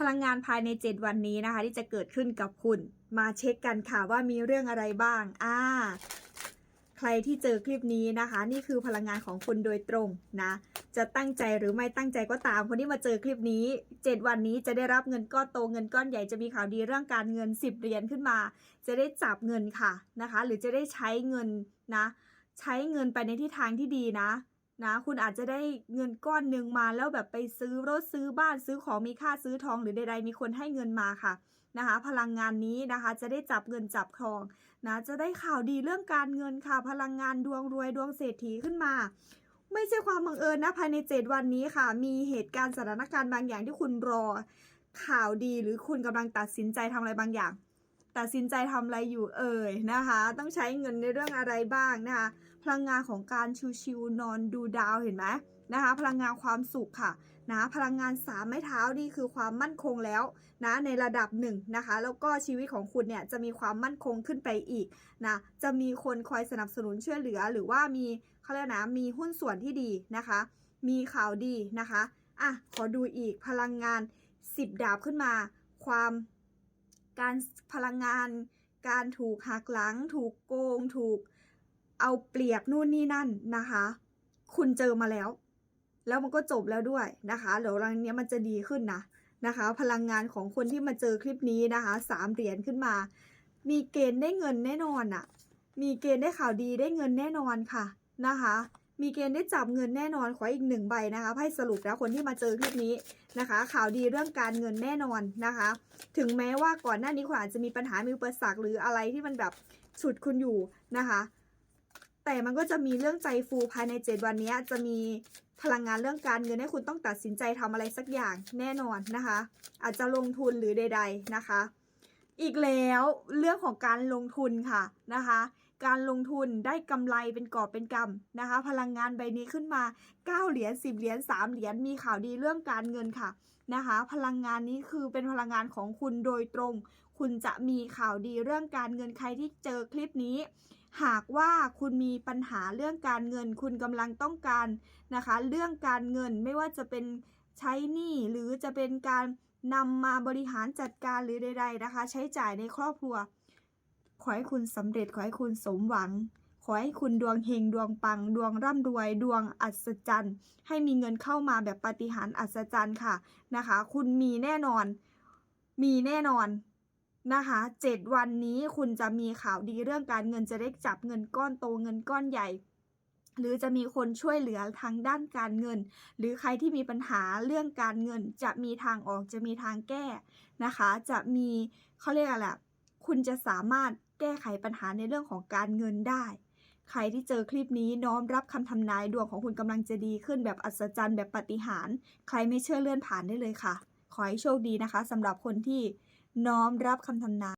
พลังงานภายใน 7 วันนี้นะคะ ที่จะเกิดขึ้นกับคุณ มาเช็คกันค่ะว่ามีเรื่องอะไรบ้างอ่าใครที่เจอคลิปนี้นะคะ นี่คือพลังงานของคุณโดยตรงนะ จะตั้งใจหรือไม่ตั้งใจก็ตาม คนที่มาเจอคลิปนี้ 7 วันนี้จะได้รับเงินก้อนโตเงินก้อนใหญ่จะมีข่าวดีเรื่องการเงิน 10เหรียญขึ้นมา จะได้จับเงินค่ะนะคะ หรือจะได้ใช้เงินนะ ใช้เงินไปในทิศทางที่ดีนะ นะ คุณอาจจะได้เงินก้อนหนึ่งมาแล้วแบบไปซื้อรถซื้อบ้านซื้อของมีค่าซื้อทองหรือใดๆมีคนให้เงินมาค่ะนะคะพลังงานนี้นะคะจะได้จับเงินจับทองนะจะได้ข่าวดีเรื่องการเงินค่ะ พลังงานดวงรวยดวงเศรษฐีขึ้นมา ไม่ใช่ความบังเอิญนะภายใน 7 วันนี้ค่ะ มีเหตุการณ์สถานการณ์บางอย่างที่คุณรอข่าวดีหรือคุณกำลังตัดสินใจทำอะไรบางอย่าง ตัดสินใจทำอะไรอยู่เอ่ยนะคะ ต้องใช้เงินในเรื่องอะไรบ้างนะคะ พลังงานของการชิวๆนอนดูดาวเห็นไหมนะคะ พลังงานความสุขค่ะนะพลังงานสามไม้เท้านี่คือความมั่นคงแล้วนะในระดับหนึ่งนะคะ แล้วก็ชีวิตของคุณเนี่ยจะมีความมั่นคงขึ้นไปอีกนะจะมีคนคอยสนับสนุนช่วยเหลือ หรือว่ามีเขาเรียกนะมีหุ้นส่วนที่ดีนะคะ มีข่าวดีนะคะอะขอดูอีกพลังงาน 10 ดาบขึ้นมา ความ การพลังงาน การถูกหักหลัง ถูกโกง ถูกเอาเปรียบนู่นนี่นั่นนะคะ คุณเจอมาแล้ว แล้วมันก็จบแล้วด้วยนะคะเดี๋ยวรังเนี้ยมันจะดีขึ้นนะนะคะ พลังงานของคนที่มาเจอคลิปนี้นะคะสามเหรียญขึ้นมา มีเกณฑ์ได้เงินแน่นอนอะ่ะ มีเกณฑ์ได้ข่าวดีได้เงินแน่นอนค่ะนะคะ มีเกณฑ์ได้จับเงินแน่นอนขออีกหนึ่งใบนะคะให้สรุปแล้วคนที่มาเจอคลิปนี้นะคะ ข่าวดีเรื่องการเงินแน่นอนนะคะ ถึงแม้ว่าก่อนหน้านี้คุณอาจจะมีปัญหามีอุปสรรคหรืออะไรที่มันแบบฉุดคุณอยู่นะคะ แต่มันก็จะมีเรื่องใจฟูภายใน 7 วันนี้จะมีพลังงานเรื่องการเงินให้คุณต้องตัดสินใจทำอะไรสักอย่างแน่นอนนะคะ อาจจะลงทุนหรือใด ๆนะคะ อีกแล้วเรื่องของการลงทุนค่ะนะคะ การลงทุนได้กำไรเป็นกอบเป็นกำนะคะ พลังงานใบนี้ขึ้นมา 9 เหรียญ10 เหรียญ3เหรียญมีข่าวดีเรื่องการเงินค่ะนะคะ พลังงานนี้คือเป็นพลังงานของคุณโดยตรง คุณจะมีข่าวดีเรื่องการเงินใครที่เจอคลิปนี้ หากว่าคุณมีปัญหาเรื่องการเงิน คุณกำลังต้องการนะคะ เรื่องการเงินไม่ว่าจะเป็นใช้หนี้หรือจะเป็นการนำมาบริหารจัดการหรือใด ๆนะคะ ใช้จ่ายในครอบครัว ขอให้คุณสำเร็จขอให้คุณสมหวัง ขอให้คุณดวงเฮงดวงปัง ดวงร่ำรวย ดวงอัศจรรย์ ให้มีเงินเข้ามาแบบปฏิหารอัศจรรย์ค่ะนะคะ คุณมีแน่นอน มีแน่นอนนะคะเจ็ดวันนี้คุณจะมีข่าวดีเรื่องการเงินจะได้จับเงินก้อนโตเงินก้อนใหญ่ หรือจะมีคนช่วยเหลือทางด้านการเงิน หรือใครที่มีปัญหาเรื่องการเงิน จะมีทางออกจะมีทางแก้นะคะ จะมีเขาเรียกอะไรอะคุณจะสามารถ แก้ไขปัญหาในเรื่องของการเงินได้ ใครที่เจอคลิปนี้น้อมรับคำทำนายดวงของคุณกำลังจะดีขึ้นแบบอัศจรรย์แบบปาฏิหาริย์ใครไม่เชื่อเลื่อนผ่านได้เลยค่ะ ขอให้โชคดีนะคะสำหรับคนที่น้อมรับคำทำนาย